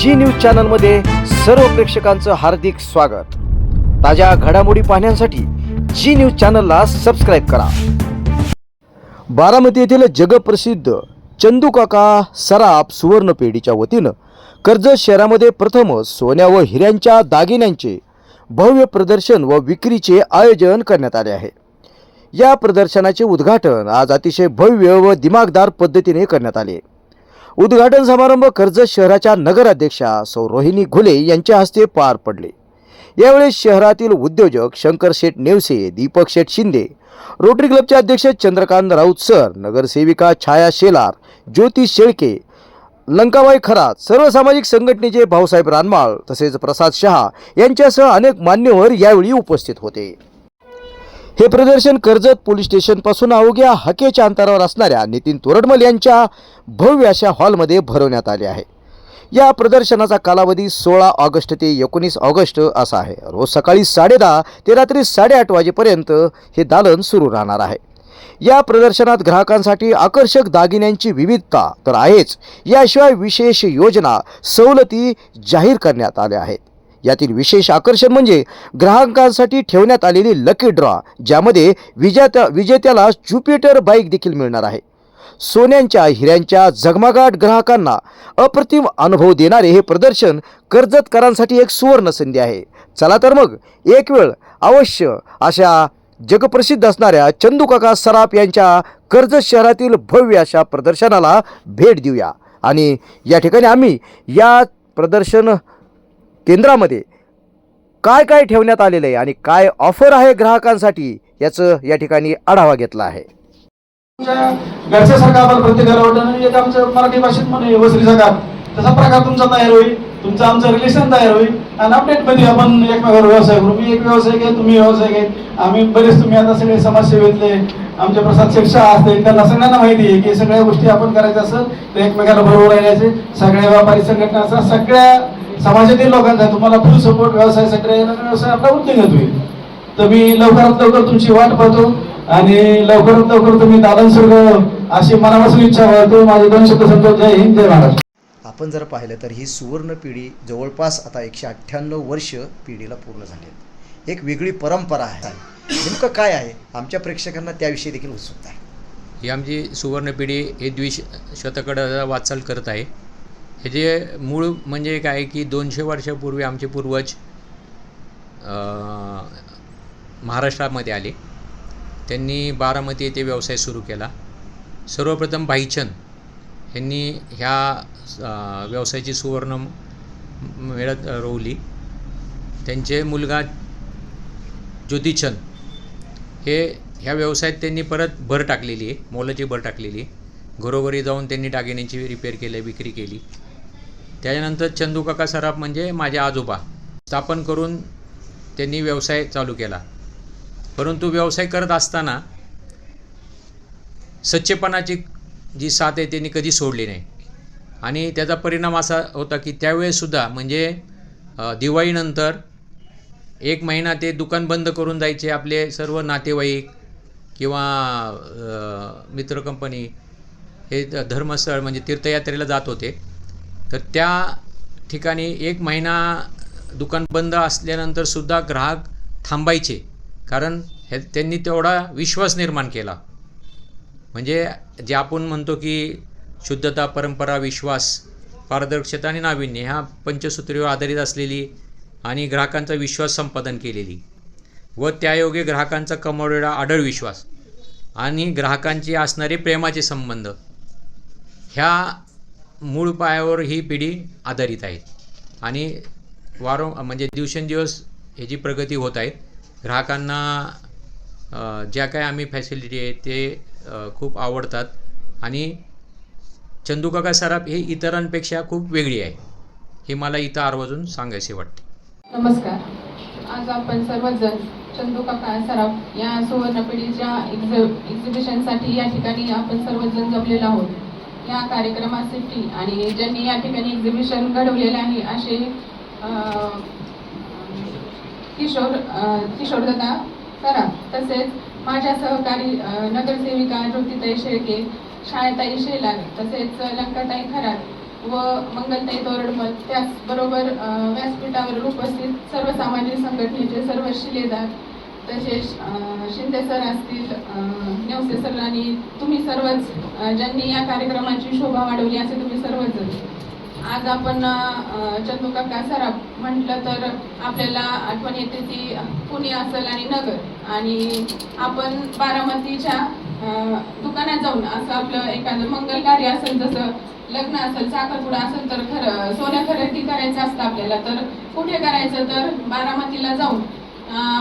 जी news चॅनलमध्ये सर्व प्रेक्षकांचं हार्दिक स्वागत. ताज्या घडामोडी पाहण्यासाठी जी न्यूज चॅनलला सबस्क्राईब करा. बारामती येथील जगप्रसिद्ध चंदूकाका सराफ सुवर्णपेढीच्या वतीनं कर्जत शहरामध्ये प्रथम सोन्या व हिऱ्यांच्या दागिन्यांचे भव्य प्रदर्शन व विक्रीचे आयोजन करण्यात आले आहे. या प्रदर्शनाचे उद्घाटन आज अतिशय भव्य व दिमागदार पद्धतीने करण्यात आले. उद्घाटन समारंभ कर्जत शहराच्या नगराध्यक्षा सौ रोहिणी घुले यांच्या हस्ते पार पडले. यावेळी शहरातील उद्योजक शंकर शेठ नेवसे दीपक शेठ शिंदे रोटरी क्लबचे अध्यक्ष चंद्रकांत राऊत सर नगरसेविका छाया शेलार ज्योती शेळके लंकाबाई खरात सर्व सामाजिक संघटनेचे भाऊसाहेब रानमाळ तसेच प्रसाद शहा यांच्यासह अनेक मान्यवर यावेळी उपस्थित होते. हे प्रदर्शन कर्जत पोलीस स्टेशनपासून अवघ्या हकेच्या अंतरावर असणाऱ्या नितीन तोरडमल यांच्या भव्य अशा हॉलमध्ये भरवण्यात आले आहे. या प्रदर्शनाचा कालावधी सोळा ऑगस्ट ते एकोणीस ऑगस्ट असा आहे. रोज सकाळी साडेदहा ते रात्री साडेआठ वाजेपर्यंत हे दालन सुरू राहणार आहे. या प्रदर्शनात ग्राहकांसाठी आकर्षक दागिन्यांची विविधता तर आहेच. याशिवाय विशेष योजना सवलती जाहीर करण्यात आल्या आहेत. यातील विशेष आकर्षण म्हणजे ग्राहकांसाठी ठेवण्यात आलेली लकी ड्रॉ ज्यामध्ये विजेत्या विजेत्याला ज्युपिटर बाईक देखील मिळणार आहे. सोन्यांच्या हिऱ्यांच्या झगमगाट ग्राहकांना अप्रतिम अनुभव देणारे हे प्रदर्शन कर्जतकरांसाठी एक सुवर्ण संधी आहे. चला तर मग एक वेळ अवश्य अशा जगप्रसिद्ध असणाऱ्या चंदूकाका सराफ यांच्या कर्जत शहरातील भव्य अशा प्रदर्शनाला भेट देऊया. आणि या ठिकाणी आम्ही या प्रदर्शन केंद्रामध्ये काय काय ठेवण्यात आलेलं आहे आणि काय ऑफर आहे ग्राहकांसाठी याचं या ठिकाणी आढावा घेतला आहे. तुमच्या घरच्यासारखं आपण प्रत्येकाला वाटतं एक आमचं मराठी भाषेत म्हणे वसरीसारखा तसा प्रकार तुमचा तयार होईल तुमचं आमचं रिलेशन तयार होईल आणि अपडेटमध्ये आपण एकमेकावर व्यवसाय करू. मी एक व्यवसाय आहे तुम्ही व्यवसाय आहे आम्ही बरेच तुम्ही आता सगळे समाजसेवेतले आमचे प्रसाद शिक्षा असते त्यांना सगळ्यांना माहिती आहे की सगळ्या गोष्टी आपण करायच्या असेल तर एकमेकाला बरोबर राहायचे. सगळ्या व्यापारी संघटनाचा सगळ्या समाजातील लोकांचा तुम्हाला फुल सपोर्ट व्यवसाय सगळे व्यवसाय आपला उद्योगात होईल तर मी लवकरात लवकर तुमची वाट पाहतो आणि लवकरात लवकर तुम्ही दालन स्वर्ग अशी मनापासून इच्छा वाढतो माझे दोन शब्द संतो जय हिंद जय महाराष्ट्र. आपण जर पाहिलं तर ही सुवर्ण पिढी जवळपास आता एकशे अठ्ठ्याण्णव वर्ष पिढीला पूर्ण झाली एक वेगळी परंपरा आहे. नेमकं काय आहे? आमच्या प्रेक्षकांना त्याविषयी देखील उत्सुकता आहे. ही आमची सुवर्ण पिढी हे द्विश शतकडं वाटचाल करत आहे. हे जे मूळ म्हणजे काय की दोनशे वर्षापूर्वी आमचे पूर्वज महाराष्ट्रामध्ये आले. त्यांनी बारामती येथे व्यवसाय सुरू केला. सर्वप्रथम भाईचंद यांनी ह्या व्यवसायाची सुवर्ण मिळत रोवली. त्यांचे मुलगा ज्योतिचंद हे ह्या व्यवसायात त्यांनी परत भर टाकलेली आहे मोलाची भर टाकलेली आहे. घरोघरी जाऊन त्यांनी दागिन्यांची रिपेअर केली विक्री केली. त्याच्यानंतर चंदूकाका सराफ म्हणजे माझे आजोबा. स्थापन करून त्यांनी व्यवसाय चालू केला. परंतु व्यवसाय करत असताना सच्चेपणाची जी साथ आहे त्यांनी कधी सोडली नाही. आणि त्याचा परिणाम असा होता की त्यावेळेससुद्धा म्हणजे दिवाळीनंतर एक महिना ते दुकान बंद करून जायचे आपले सर्व नातेवाईक किंवा मित्र कंपनी हे धर्मस्थळ म्हणजे तीर्थयात्रेला जात होते. तर त्या ठिकाणी एक महिना दुकान बंद असल्यानंतर सुद्धा ग्राहक थांबायचे. कारण हे त्यांनी तेवढा विश्वास निर्माण केला. म्हणजे जे आपण म्हणतो की शुद्धता परंपरा विश्वास पारदर्शकता आणि नाविन्य ह्या पंचसूत्रीवर आधारित असलेली आणि ग्राहकांचा विश्वास संपादन केलेली व त्यायोगे ग्राहकांचा कमवलेला आढळ विश्वास आणि ग्राहकांची असणारे प्रेमाचे संबंध ह्या मूळ पायावर ही पिढी आधारित आहे. आणि वारं म्हणजे दिवसेंदिवस ह्याची प्रगती होत आहे ग्राहकांना ज्या काय आम्ही फॅसिलिटी आहे ते खूप आवडतात. आणि चंदूकाका सराफ हे इतरांपेक्षा खूप वेगळी आहे. हे मला इथं आवर्जून सांगायचे वाटते. नमस्कार. आज आपण सर्वजण चंदुकाका सराफ या सुवर्ण पिढीच्या एक्झि एक्झिबिशनसाठी या ठिकाणी आपण सर्वजण जमलेलो आहोत. या कार्यक्रमासाठी आणि ज्यांनी या ठिकाणी एक्झिबिशन घडवलेलं आहे असे किशोर किशोरदा किशोरदादा सराफ तसेच माझ्या सहकारी नगरसेविका ज्योतिताई शेळके शाळेताई शेलार तसेच लंकाताई खरात व मंगलताई तोरडमल त्याचबरोबर व्यासपीठावर उपस्थित सर्व सामाजिक संघटनेचे सर्व शिलेदार तसेच शिंदे सर असतील नेवसे सर आणि तुम्ही सर्वच ज्यांनी या कार्यक्रमाची शोभा वाढवली असे तुम्ही सर्वच आज आपण चंदुकाका सराफ म्हटलं तर आपल्याला आठवण येते ती पुणे असेल आणि नगर. आणि आपण बारामतीच्या दुकानात जाऊन असं आपलं एखादं मंगल कार्य असेल जसं लग्न असेल साखरपुडा असेल तर खरं सोनं खरेदी करायचं असतं आपल्याला. तर कुठे करायचं? तर बारामतीला जाऊन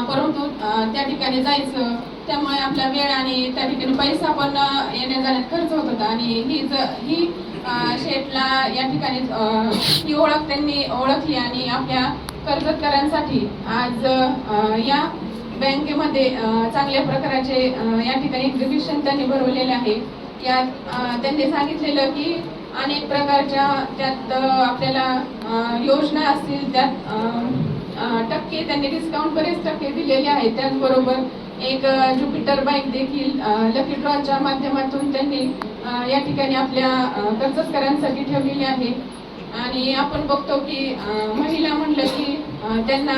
परंतु त्या ठिकाणी जायचं त्यामुळे आपला वेळ आणि त्या ठिकाणी पैसा पण येण्या जाण्यात खर्च होत होता. आणि ही ज ही अ, शेठला या ठिकाणी ही ओळख त्यांनी ओळखली आणि आपल्या कर्जतकरांसाठी आज या बँकेमध्ये चांगल्या प्रकारचे या ठिकाणी एक्झिबिशन त्यांनी भरवलेले आहे. यात त्यांनी सांगितलेलं की अनेक प्रकारच्या त्यात आपल्याला योजना असतील त्यात टक्के त्यांनी डिस्काउंट बरेच टक्के दिलेले आहेत. त्याचबरोबर एक ज्युपिटर बाईक देखील लकी ड्रॉच्या माध्यमातून त्यांनी या ठिकाणी आपल्या अ, कर्जतकरांसाठी ठेवलेली आहे. आणि आपण बघतो की महिला म्हणलं की त्यांना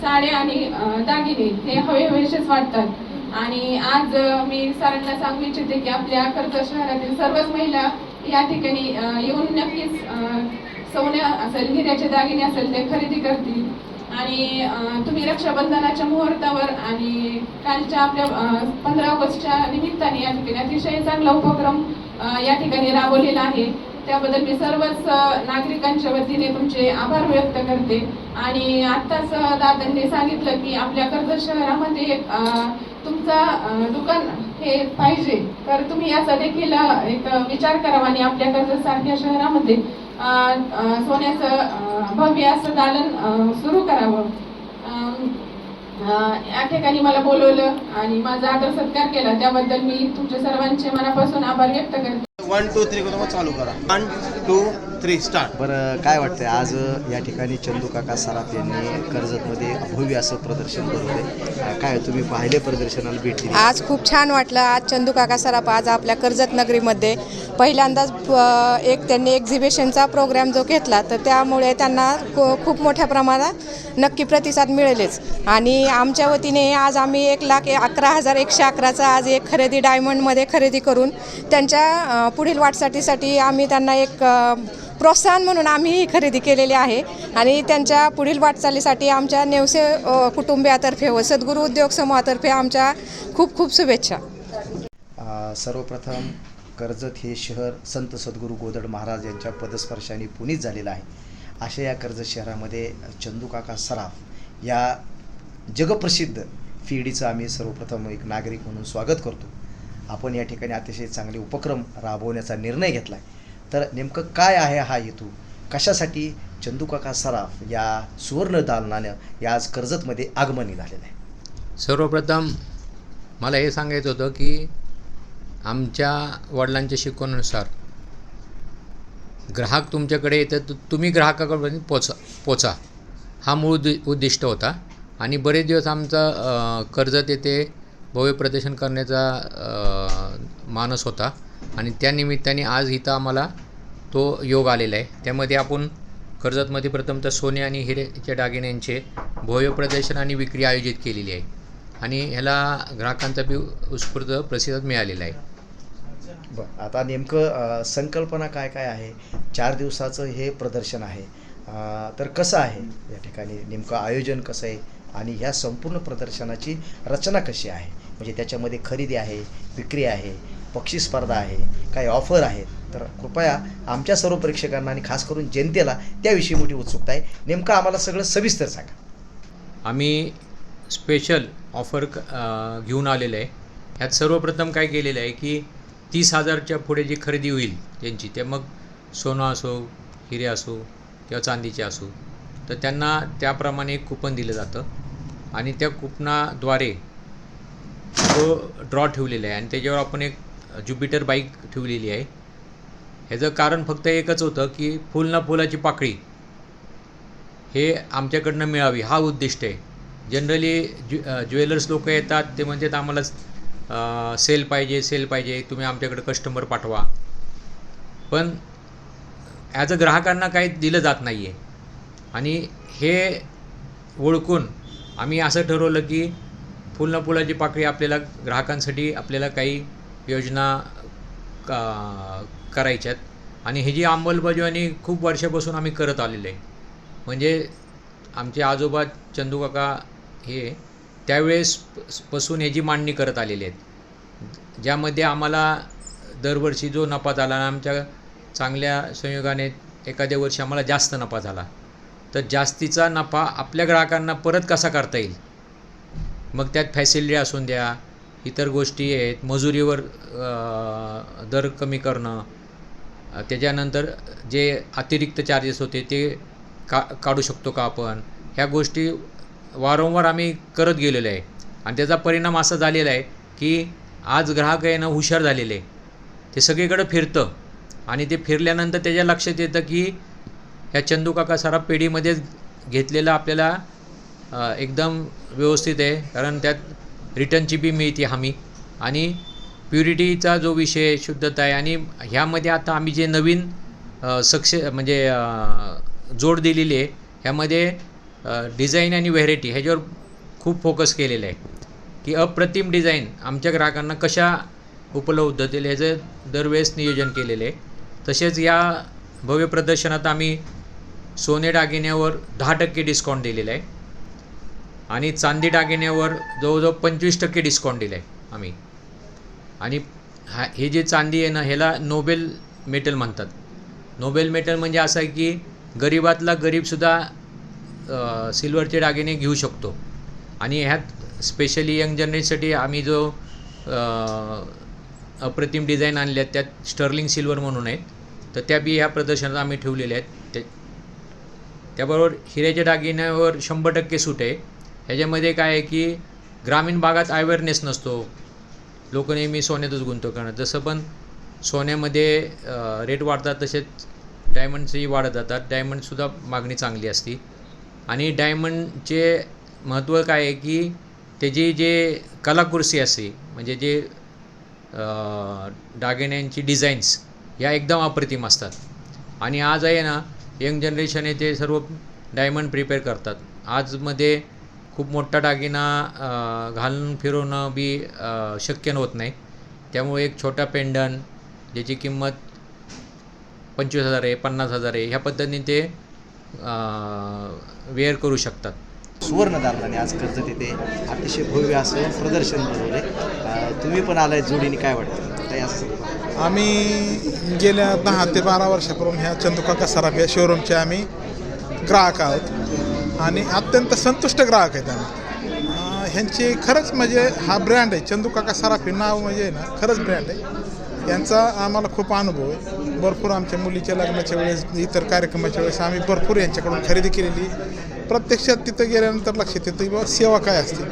साड्या आणि दागिने हे हवे हवेसेच वाटतात. आणि आज मी सरांना सांगू इच्छिते की आपल्या कर्जत शहरातील सर्वच महिला या ठिकाणी येऊन नक्कीच सोने असेल हिऱ्याचे दागिने असेल ते खरेदी करतील. आणि तुम्ही रक्षाबंधनाच्या मुहूर्तावर आणि कालच्या आपल्या पंधरा ऑगस्टच्या निमित्ताने या ठिकाणी अतिशय चांगला उपक्रम या ठिकाणी राबवलेला आहे. त्याबद्दल मी सर्वच नागरिकांच्या वतीने तुमचे आभार व्यक्त करते. आणि आत्ताच दादांनी सांगितलं की आपल्या कर्जत शहरामध्ये तुमचा दुकान हे पाहिजे. तर तुम्ही याचा देखील एक विचार करावा आणि आपल्या कर्जत सारख्या शहरामध्ये सोन्याचं भव्य असं दालन सुरू करावं. या ठिकाणी मला बोलवलं आणि माझा आदर सत्कार केला. त्याबद्दल मी तुमच्या सर्वांचे मनापासून आभार व्यक्त करते. वन टू थ्री करून चालू करा. वन टू थ्री स्टार्ट बरं काय वाटतंय? आज या ठिकाणी चंदू काका सराफ यांनी कर्जतमध्ये भव्य असं प्रदर्शन भरवलंय काय तुम्ही पाहिले प्रदर्शनाला भेट दिली? आज खूप छान वाटलं. आज चंदू काका सराफ आज आपल्या कर्जत नगरीमध्ये पहिल्यांदाच अ, एक त्यांनी एक्झिबिशनचा प्रोग्राम जो घेतला तर त्यामुळे त्यांना खू- खूप मोठ्या प्रमाणात नक्की प्रतिसाद मिळेलच. आणि आमच्या वतीने आज आम्ही एक लाख अकरा हजार एकशे अकराचा आज एक खरेदी डायमंडमध्ये खरेदी करून त्यांच्या अ, पुढील वाटचालीसाठी आम्ही त्यांना एक अ, प्रोत्साहन म्हणून आम्ही ही खरेदी केलेली आहे. आणि त्यांच्या पुढील वाटचालीसाठी आमच्या नेवसे कुटुंबियातर्फे व सद्गुरू उद्योग समूहातर्फे आमच्या खूप खूप शुभेच्छा. सर्वप्रथम कर्जत हे शहर संत सद्गुरू गोदड महाराज यांच्या पदस्पर्शाने पुनीत झालेलं आहे. अशा या कर्जत शहरामध्ये चंदूकाका सराफ या जगप्रसिद्ध फीडीचं आम्ही सर्वप्रथम एक नागरिक म्हणून स्वागत करतो. आपण या ठिकाणी अतिशय चांगले उपक्रम राबवण्याचा निर्णय घेतला आहे तर नेमकं काय आहे हा हेतू? कशासाठी चंदूकाका सराफ या सुवर्ण दालनानं या आज कर्जतमध्ये आगमनी झालेलं आहे? सर्वप्रथम मला हे सांगायचं होतं की आमच्या वडिलांच्या शिकवणीनुसार ग्राहक तुमच्याकडे येतं तर तुम्ही ग्राहकाकडपर्यंत पोचा पोचा. हा मूळ उद्दिष्ट होता. आणि बरेच दिवस आमचा कर्ज कर्जत येथे भव्य प्रदर्शन करण्याचा मानस होता. आणि त्यानिमित्ताने आज इथं आम्हाला तो योग आलेला आहे. त्यामध्ये आपण कर्जतमध्ये प्रथमतः सोने आणि हिरेच्या दागिन्यांचे भव्य प्रदर्शन आणि विक्री आयोजित केलेली आहे. आणि ह्याला ग्राहकांचा बी उत्स्फूर्त प्रतिसाद मिळालेला आहे. बरं आता नेमकं संकल्पना काय काय आहे? चार दिवसाचं हे प्रदर्शन आहे. तर कसं आहे? या ठिकाणी नेमकं आयोजन कसं आहे? आणि ह्या संपूर्ण प्रदर्शनाची रचना कशी आहे? म्हणजे त्याच्यामध्ये खरेदी आहे विक्री आहे पक्षी स्पर्धा आहे काही ऑफर आहेत. तर कृपया आमच्या सर्व प्रेक्षकांना आणि खास करून जनतेला त्याविषयी मोठी उत्सुकता आहे. नेमकं आम्हाला सगळं सविस्तर सांगा. आम्ही स्पेशल ऑफर क- घेऊन आलेलं आहे. ह्यात सर्वप्रथम काय केलेलं आहे की तीस हजारच्या पुढे जी खरेदी होईल त्यांची ते मग सोनं असो हिरे असो किंवा चांदीचे असो तर त्यांना त्याप्रमाणे एक कुपन दिलं जातं. आणि त्या कुपनाद्वारे तो ड्रॉ ठेवलेला आहे. आणि त्याच्यावर आपण एक ज्युपिटर बाईक ठेवलेली आहे. ह्याचं कारण फक्त एकच होतं की फुल ना फुलाची पाकळी हे आमच्याकडनं मिळावी हा उद्दिष्ट आहे. जनरली ज्यु ज्वेलर्स लोक येतात ते म्हणतात आम्हाला सेल पाहिजे सेल पाहिजे तुम्ही आमच्याकडे कस्टमर पाठवा. पण ॲज अ ग्राहकांना काही दिलं जात नाही आहे आणि हे ओळखून आम्ही असं ठरवलं की फुल न फुलाची पाकळी आपल्याला ग्राहकांसाठी आपल्याला काही योजना का करायच्यात. आणि ही जी अंमलबजावणी खूप वर्षापासून आम्ही करत आलेलो आहे. म्हणजे आमचे आजोबा चंदूकाका हे त्यावेळेस पासून ह्याची मांडणी करत आलेले आहेत. ज्यामध्ये आम्हाला दरवर्षी जो नफा झाला आणि आमच्या चांगल्या संयोगाने एखाद्या वर्षी आम्हाला जास्त नफा झाला. तर जास्तीचा नफा आपल्या ग्राहकांना परत कसा करता येईल? मग त्यात फॅसिलिटी असून द्या इतर गोष्टी आहेत. मजुरीवर दर कमी करणं त्याच्यानंतर जे अतिरिक्त चार्जेस होते ते का काढू शकतो का आपण? ह्या गोष्टी वारंवार आम्ही करत गेलेलो आहे. आणि त्याचा परिणाम असा झालेला आहे की आज ग्राहक आहे ना हुशार झालेले आहे. ते सगळीकडं फिरतं. आणि ते फिरल्यानंतर त्याच्या लक्षात येतं की ह्या चंदूकाका सारा पेढीमध्येच घेतलेलं आपल्याला एकदम व्यवस्थित आहे. कारण त्यात रिटर्नची बी मिळते हमी. आणि प्युरिटीचा जो विषय शुद्धता आहे आणि ह्यामध्ये आता आम्ही जे नवीन सक्से म्हणजे जोड दिलेली आहे ह्यामध्ये डिझाईन आणि व्हेरायटी ह्याच्यावर खूप फोकस केलेलं आहे. की अप्रतिम डिझाईन आमच्या ग्राहकांना कशा उपलब्ध होतील ह्याचं दरवेळेस नियोजन केलेलं आहे. तसेच या भव्य प्रदर्शनात आम्ही सोने दागिन्यावर दहा टक्के डिस्काउंट दिलेलं आहे. आणि चांदी दागिन्यावर जवळजवळ पंचवीस टक्के डिस्काउंट दिलं आहे आम्ही. आणि हा हे जे चांदी आहे ना ह्याला नोबेल मेटल म्हणतात. नोबेल मेटल म्हणजे असं आहे की गरीबातला गरीबसुद्धा सिल्वरचे दागिने घेऊ शकतो. आणि ह्यात स्पेशली यंग जनरेशनसाठी आम्ही जो अप्रतिम डिझाईन आणल्या आहेत त्यात स्टर्लिंग सिल्वर म्हणून आहेत. तर त्या बी ह्या प्रदर्शनात आम्ही ठेवलेल्या आहेत. ते त्याबरोबर हिऱ्याच्या दागिन्यावर शंभर टक्के सूट आहे. ह्याच्यामध्ये काय आहे की ग्रामीण भागात अवेअरनेस नसतो. लोक नेहमी सोन्यातच गुंतवणूक करणार जसं पण सोन्यामध्ये रेट वाढतात तसेच डायमंडचेही वाढत जातात. डायमंडसुद्धा मागणी चांगली असते. आणि डायमंडचे महत्त्व काय आहे की त्याची जे कलाकृती असते म्हणजे जे दागिन्यांची डिझाईन्स या एकदम अप्रतिम असतात. आणि आज आहे ना यंग जनरेशन आहे ते सर्व डायमंड प्रिपेअर करतात. आजमध्ये खूप मोठा दागिना घालून फिरवणं बी शक्य होत नाही. त्यामुळे एक छोटा पेंडन ज्याची किंमत पंचवीस हजार आहे पन्नास हजार आहे ह्या पद्धतीने ते वेअर करू शकतात. सुवर्णदाराने आज कर्ज तिथे अतिशय भव्य असं प्रदर्शन बनवले तुम्ही पण आलाय जोडीने काय वाटतं? काही असं आम्ही गेल्या दहा ते बारा वर्षापूर्वी ह्या चंदुकाका सराफ या शोरूमचे आम्ही ग्राहक आहोत. आणि अत्यंत संतुष्ट ग्राहक आहेत आम्ही. ह्यांची खरंच म्हणजे हा ब्रँड आहे. चंदू काका सराफी नाव म्हणजे आहे ना खरंच ब्रँड आहे. यांचा आम्हाला खूप अनुभव आहे. भरपूर आमच्या मुलीच्या लग्नाच्या वेळेस इतर कार्यक्रमाच्या वेळेस आम्ही भरपूर यांच्याकडून खरेदी केलेली. प्रत्यक्षात तिथं गेल्यानंतर लक्षात येतं की बाबा सेवा काय असते.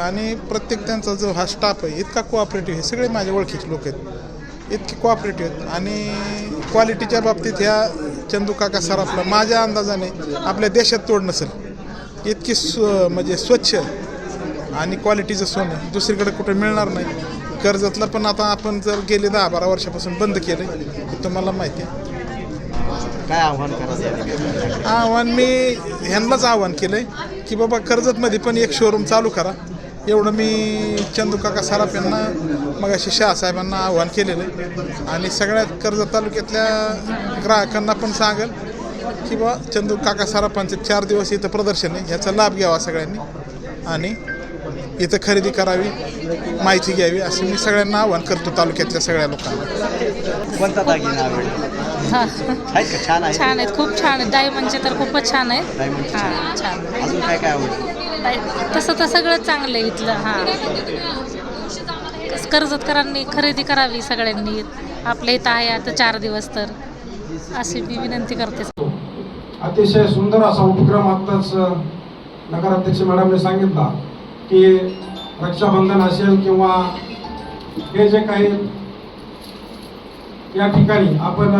आणि प्रत्येक त्यांचा जो हा स्टाफ आहे इतका कोऑपरेटिव्ह आहे. सगळे माझ्या ओळखीचे लोक आहेत. इतके कोऑपरेटिव्ह आहेत. आणि क्वालिटीच्या बाबतीत ह्या चंदू काका सराफला माझ्या अंदाजाने आपल्या देशात तोड नसेल. इतकी स्व म्हणजे स्वच्छ आणि क्वालिटीचं सोनं दुसरीकडे कुठे मिळणार नाही. कर्जतला पण आता आपण जर गेले दहा बारा वर्षापासून बंद केलं तुम्हाला माहिती आहे. काय आव्हान करायचं? आव्हान मी ह्यांनाच आव्हान केलं आहे की बाबा कर्जतमध्ये पण एक शोरूम चालू करा. एवढं मी चंदू काका सराफ यांना मग अशी शहासाहेबांना आव्हान केलेलं आहे. आणि सगळ्यात कर्जत तालुक्यातल्या ग्राहकांना पण सांगेल की बा चंदू काका सराफांचे चार दिवस इथं प्रदर्शन आहे. ह्याचा लाभ घ्यावा सगळ्यांनी. आणि इथं खरेदी करावी माहिती घ्यावी असं मी सगळ्यांना आव्हान करतो तालुक्यातल्या सगळ्या लोकांना. कोणता हा. छान आहे छान आहेत. खूप छान आहेत. डायमंडचे तर खूपच छान आहेत. डायमंड हां छान अजून काय काय तसं तर सगळं चांगलं आहे इथलं हां. कर्जतकरांनी खरेदी करावी सगळ्यांनी. आपल्या इथं आहे आता चार दिवस तर. अशी मी विनंती करते. अतिशय सुंदर असा उपक्रम आत्ताच नगराध्यक्ष मॅडमने सांगितला की रक्षाबंधन असेल किंवा हे जे काही या ठिकाणी आपण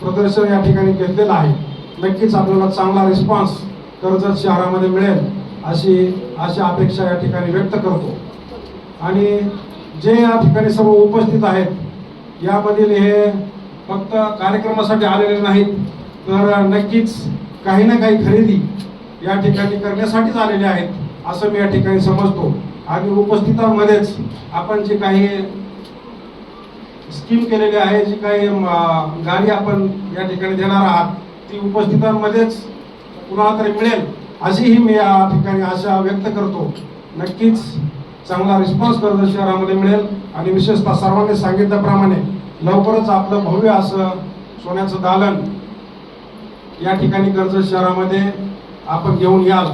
प्रदर्शन या ठिकाणी घेतलेलं आहे नक्कीच आपल्याला चांगला रिस्पॉन्स कर्जत शहरामध्ये मिळेल अशी अशी अपेक्षा या ठिकाणी व्यक्त करतो. आणि जे या ठिकाणी सर्व उपस्थित आहेत यामधील हे फक्त कार्यक्रमासाठी आलेले नाहीत तर नक्कीच काही ना काही खरेदी या ठिकाणी करण्यासाठीच आलेले आहेत असं मी या ठिकाणी समजतो. आणि उपस्थितांमध्येच आपण जे काही स्कीम केलेली आहे जी काही गाडी आपण या ठिकाणी देणार आहात ती उपस्थितांमध्येच कुणाला तरी मिळेल अशीही मी या ठिकाणी आशा व्यक्त करतो. नक्कीच चांगला रिस्पॉन्स कर्ज शहरामध्ये मिळेल आणि विशेषतः सर्वांनी सांगितल्याप्रमाणे लवकरच आपलं भव्य असं सोन्याचं दालन या ठिकाणी कर्ज शहरामध्ये आपण घेऊन याल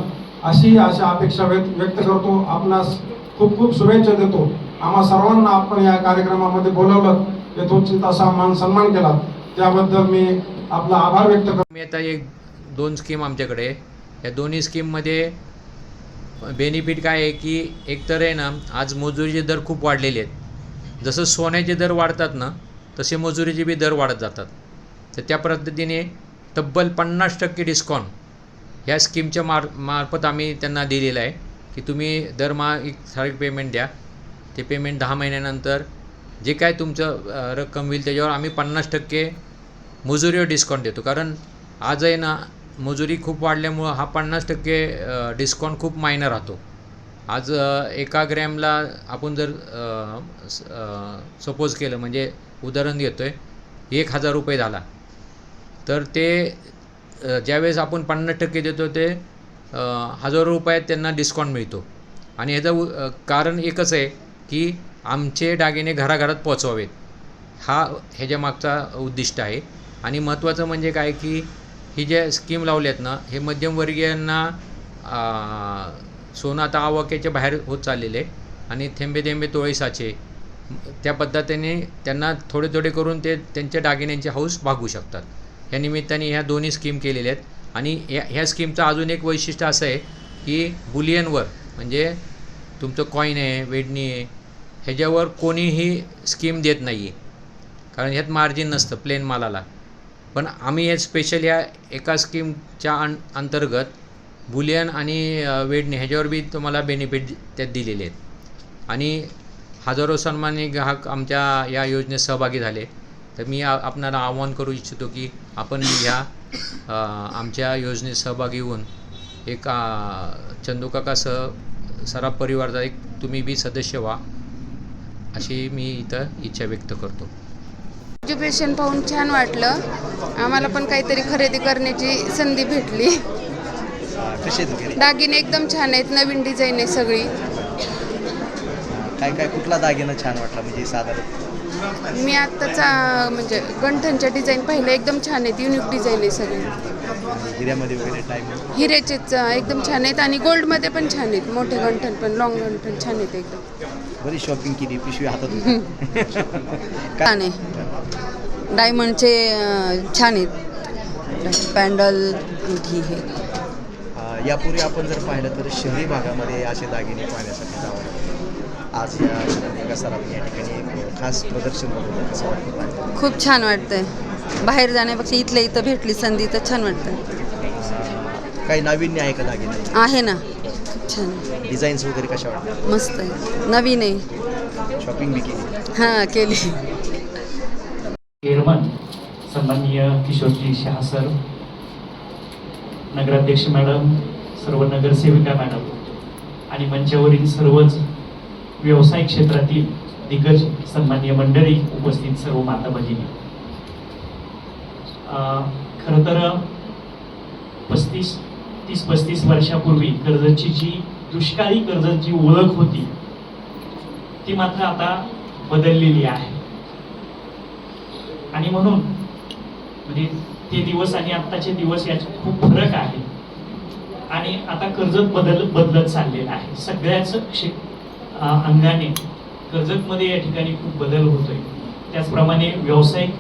अशी अशा अपेक्षा व्यक्त व्यक्त करतो. आपणास खूप खूप शुभेच्छा देतो. आम्हा सर्वांना आपण या कार्यक्रमामध्ये बोलवलं यथोचित असा मान सन्मान केला. त्याबद्दल मी आपला आभार व्यक्त करतो. मी आता एक दोन स्कीम आमच्याकडे. या दोन्ही स्कीममध्ये बेनिफिट काय आहे की एकतर आहे ना आज मजुरीचे दर खूप वाढलेले आहेत. जसं सोन्याचे दर वाढतात ना तसे मजुरीचे बी दर वाढत जातात. तर त्या पद्धतीने तब्बल पन्नास टक्के डिस्काउंट ह्या स्कीमच्या मार मार्फत आम्ही त्यांना दिलेलं आहे की तुम्ही दरमहा एक ठराविक पेमेंट द्या. ते पेमेंट दहा महिन्यानंतर जे काय तुमचं रक्कम होईल त्याच्यावर आम्ही पन्नास टक्के मजुरीवर डिस्काउंट देतो. कारण आज आहे ना मजुरी खूप वाढल्यामुळं हा पन्नास टक्के डिस्काउंट खूप मायनं राहतो. आज एका ग्रॅमला आपण जर सपोज केलं म्हणजे उदाहरण घेतो आहे एक हजार रुपये झाला. तर ते ज्यावेळेस आपण पन्नास टक्के देतो ते हजार रुपयात त्यांना डिस्काउंट मिळतो. आणि ह्याचं उ- कारण एकच आहे की आमचे दागिने घराघरात पोचवावेत हा ह्याच्या मागचा उद्दिष्ट आहे. आणि महत्त्वाचं म्हणजे काय की ही जे स्कीम लावल्यात ना हे मध्यमवर्गीयांना सोनं आता आवाक्याच्या बाहेर होत चाललेले आहे आणि थेंबे थेंबे तोळे साचे. त्या पद्धतीने त्यांना थोडे थोडे करून ते त्यांच्या दागिन्यांचे हाऊस भागू शकतात. या निमित्ताने ह्या दोन्ही स्कीम केलेल्या आहेत. आणि या ह्या स्कीमचं अजून एक वैशिष्ट्य असं आहे की बुलियनवर म्हणजे तुमचं कॉईन आहे वेडणी आहे ह्याच्यावर कोणीही स्कीम देत नाही आहे कारण ह्यात मार्जिन नसतं प्लेन मालाला. पण आम्ही हे स्पेशल या एका स्कीमच्या अं अंतर्गत बुलियन आणि वेडणे ह्याच्यावर बी तुम्हाला बेनिफिट त्यात दिलेले आहेत. आणि हजारो सन्मानी ग्राहक आमच्या या योजनेत सहभागी झाले. तर मी आपणाला आवाहन करू इच्छितो की आपण ह्या आमच्या योजनेत सहभागी होऊन एक अ, चंदूकाकासह सराफ परिवाराचा एक तुम्ही बी सदस्य व्हा अशी मी इथं इच्छा व्यक्त करतो. एक्झिबिशन पाहून छान वाटलं. आम्हाला पण काहीतरी खरेदी करण्याची संधी भेटली. आहेत वगैरे दागिने एकदम छान आहेत नवीन डिझाईन आहे सगळी. काय काय कुठला दागिना छान वाटला म्हणजे साधारण? मी आत्ताचा म्हणजे गंठनच्या डिझाईन पाहिलं एकदम छान आहेत युनिक डिझाईन आहे सगळी. हिऱ्यामध्ये वगैरे टाईम अं, एकदम छान आहेत आणि गोल्डमध्ये पण छान आहेत मोठे गंठन पण लॉंग गंठन छान आहेत एकदम. बरी शॉपिंग केली पिशवी हातात. होती. छान आहे. डायमंडचे छान आहेत. पॅन्डल अंगठी हे. अ, यापूर्वी आपण जर पाहिलं तर शहरी भागामध्ये असे दागिने पाहण्यासाठी जावं लागतं. आज या एका सराफने या ठिकाणी एक खास प्रदर्शन बनवलं कसं वाटतं खूप छान वाटतंय. बाहेर जाण्यापेक्षा इथल्या इथं भेटली संधी तर छान वाटतं काही नाविन्य आहे का दागिने? आहे ना. खूप छान. आहे डिझाईन्स वगैरे कशा वाटतात? मस्त आहे. नवीन आहे. शॉपिंग बी केली. हां केली. चेअरमन सन्माननीय किशोरजी शहा सर नगराध्यक्ष मॅडम सर्व नगरसेविका मॅडम आणि मंचावरील सर्वच व्यवसाय क्षेत्रातील दिग्गज सन्माननीय मंडळी उपस्थित सर्व माता भगिनी. अं, खरं तर पस्तीस तीस पस्तीस वर्षापूर्वी कर्जतची जी दुष्काळी कर्जतची ओळख होती ती मात्र आता बदललेली आहे. आणि म्हणून म्हणजे ते दिवस आणि आत्ताचे दिवस याच्यात खूप फरक आहे. आणि आता कर्जत बदल बदलत चाललेलं आहे. सगळ्याच क्षे अंगाने कर्जतमध्ये या ठिकाणी खूप बदल होतोय. त्याचप्रमाणे व्यावसायिक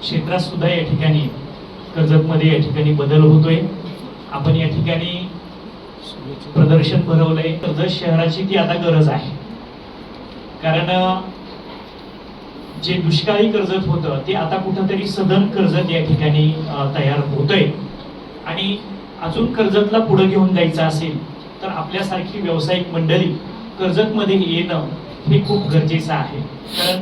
क्षेत्रात सुद्धा या ठिकाणी कर्जतमध्ये या ठिकाणी बदल होतोय. आपण या ठिकाणी प्रदर्शन भरवलंय. कर्जत शहराची ती आता गरज आहे. कारण जे दुष्काळी कर्जत होतं ते आता कुठंतरी सदन कर्जत या ठिकाणी तयार होतंय. आणि अजून कर्जतला पुढे घेऊन जायचं असेल तर आपल्यासारखी व्यावसायिक मंडळी कर्जतमध्ये येणं हे खूप गरजेचं आहे. कारण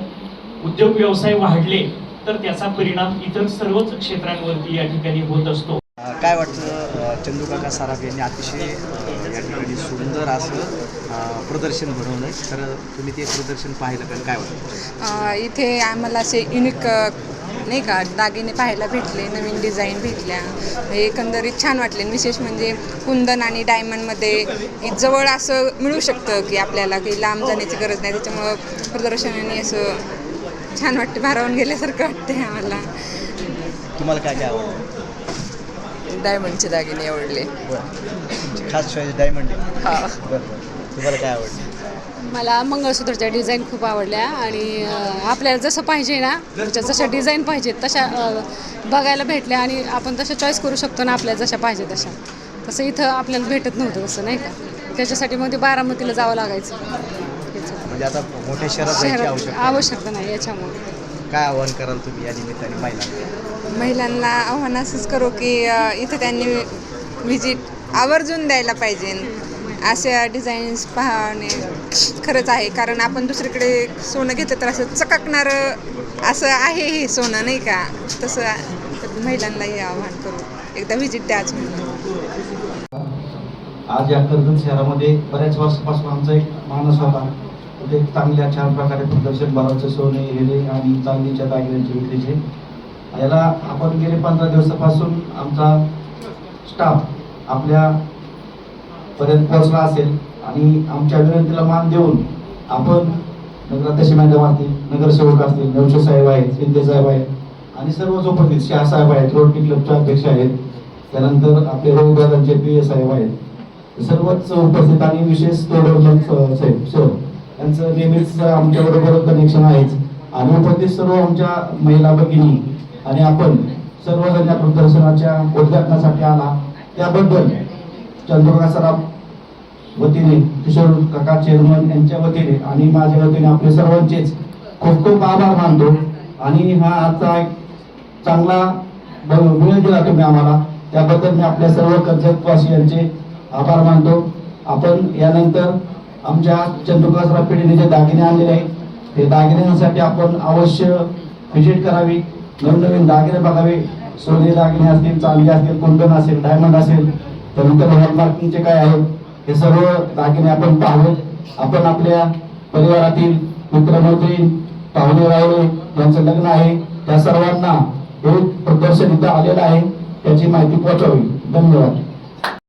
उद्योग व्यवसाय वाढले तर त्याचा परिणाम इतर सर्वच क्षेत्रांवरती या ठिकाणी होत असतो. काय वाटतं? चंदूकाका सराफ यांनी अतिशय या ठिकाणी सुंदर असं प्रदर्शन घडवलं तर तुम्ही ते प्रदर्शन पाहिलं का? काय वाटतं? इथे आम्हाला असे युनिक नाही का दागिने पाहायला भेटले नवीन डिझाईन भेटल्या. एकंदरीत छान वाटले. विशेष म्हणजे कुंदन आणि डायमंडमध्ये जवळ असं मिळू शकतं की आपल्याला काही लांब जाण्याची गरज नाही. त्याच्यामुळं प्रदर्शनाने असं छान वाटते भारावून गेल्यासारखं वाटते आम्हाला. तुम्हाला काय काय आवडतं? डायमंडचे दागिने आवडले. बरं. खास चॉईस डायमंड आहे. हा. बरं बरं. तुम्हाला काय आवडतं मला मंगळसूत्रच्या डिझाईन खूप आवडल्या आणि अ, आपल्याला जसं पाहिजे ना त्याच्या जशा डिझाईन पाहिजेत तशा अ, बघायला भेटल्या आणि आपण तशा चॉईस करू शकतो ना आपल्याला जशा पाहिजे तशा. तसं इथं आपल्याला भेटत नव्हतं तसं नाही का? त्याच्यासाठी मग ते बारामतीला जावं लागायचं. याचं. म्हणजे आता मोठ्या शहरात जायची शहरात आवश्यकता आवश्यकता नाही याच्यामुळे. काय आव्हान कराल तुम्ही या निमित्ताने महिलांना? महिलांना आव्हान असंच करू की अ, इथं त्यांनी व्हिजिट आवर्जून द्यायला पाहिजे. अशा डिझाईन्स पाहणे खरंच आहे. कारण आपण दुसरीकडे सोनं घेतलं तर असं चकाकणारं असं आहे हे सोनं नाही का? तसं तर महिलांनाही आव्हान करू. एकदा व्हिजिट द्याच आज या कर्जत शहरामध्ये बऱ्याच वर्षापासून आमचा एक मानस होता. ते चांगल्या छान प्रकारे प्रदर्शन भरायचं सोने गेले आणि चांदीच्या दागिन्यांचे विक्रीचे याला आपण गेले पंधरा दिवसापासून आमचा स्टाफ आपल्या पर्यंत पोहोचला असेल आणि आमच्या विनंतीला मान देऊन आपण नगराध्यक्ष मॅडम असतील नगरसेवक असतील नवशे साहेब आहेत शिंदे साहेब आहेत आणि सर्व उपस्थित शहासाहेब आहेत रोटरी क्लबचे अध्यक्ष आहेत त्यानंतर आपले रोगदारांचे पी ए साहेब आहेत. सर्वच उपस्थित आणि विशेष तोडवलं साहेब सर यांचं नेहमीच आमच्याबरोबर कनेक्शन आहेच. आणि उपस्थित सर्व आमच्या महिला भगिनी आणि आपण सर्वजण या प्रदर्शनाच्या उद्घाटनासाठी आला. त्याबद्दल चंद्रकांत सराफ वतीने किशोर काका चेअरमन यांच्या वतीने आणि माझ्या वतीने आपले सर्वांचेच खूप खूप आभार मानतो. आणि हा आजचा एक चांगला वेळ दिला तुम्ही आम्हाला. त्याबद्दल मी आपल्या सर्व कर्जतवासियांचे आभार मानतो. आपण यानंतर आमच्या चंद्रकासरा पिढीने जे दागिने आणलेले आहेत ते दागिन्यांसाठी आपण अवश्य व्हिजिट करावी. नवनवीन दागिने बघावे सोने दागिने असतील चांदी असतील कुंदन असेल डायमंड असेल तर इतर हॉलमार्किंगचे काय आहेत हे सर्व दागिने आपण पाहावेत आपण आपल्या परिवारातील मित्रमैत्रीण पाहुणे राहिले यांचं लग्न आहे. त्या सर्वांना हे प्रदर्शन इथं आलेलं आहे. त्याची माहिती पोहोचवावी. धन्यवाद.